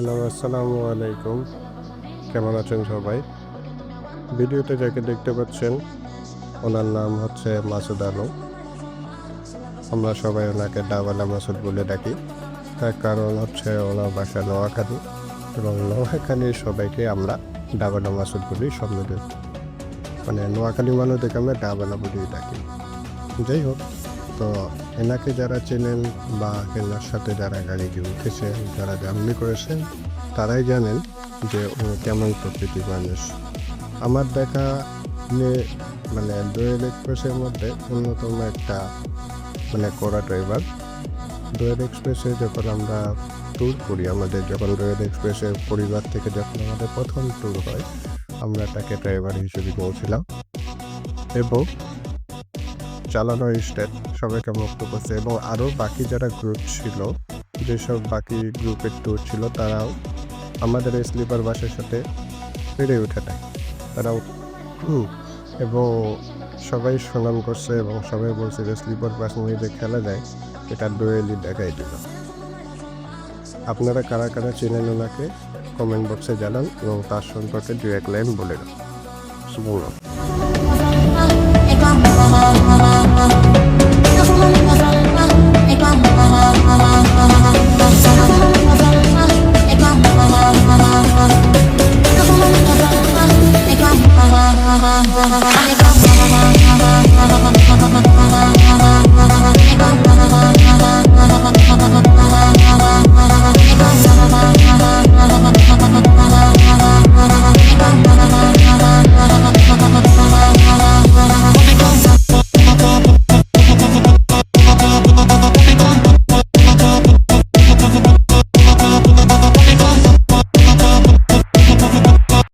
Hello, আসসালামু আলাইকুম। কেমন আছেন সবাই? ভিডিওতে যাকে দেখতে পাচ্ছেন, ওনার নাম হচ্ছে মাসুদ আলম। আমরা সবাই ওনাকে ডাবালা মাসুদ বলে ডাকি। তার কারণ হচ্ছে ওনার বাসা নোয়াখালী এবং নোয়াখালীর সবাইকে আমরা ডাবালা মাসুদ বলি সম্বোধন মানে নোয়াখালী মানুষদেরকে আমরা ডাবালা বলেই ডাকি। যাই হোক তো এনাকে যারা চেনেন বা এনার সাথে যারা গাড়িতে উঠেছেন যারা জার্নি করেছেন তারাই জানেন যে ও কেমন প্রকৃতির মানুষ। আমার দেখা মানে দোয়েল এক্সপ্রেসের মধ্যে অন্যতম একটা মানে করা ড্রাইভার দোয়েল এক্সপ্রেসে যখন আমরা ট্যুর করি, আমাদের যখন দোয়েল এক্সপ্রেসের পরিবার থেকে যখন আমাদের প্রথম ট্যুর হয়, আমরা তাকে ড্রাইভার হিসেবে নিয়েছিলাম এবং চালানোর স্টেট সবাইকে মুক্ত করছে এবং আরও বাকি যারা গ্রুপ ছিল যেসব বাকি গ্রুপের ট্যুর ছিল তারাও আমাদের এই স্লিপার বাসের সাথে বেড়ে ওঠে নাই তারাও এবং সবাই সুনাম করছে এবং সবাই বলছে যে স্লিপার বাস নিয়ে যে খেলা যায় এটা ডোয়েলি দেখাই দিল। আপনারা কারা কারা চেনেন ওনাকে কমেন্ট বক্সে জানান এবং তার সম্পর্কে দু এক লাইন বলে দাও। শুভ I'm gonna go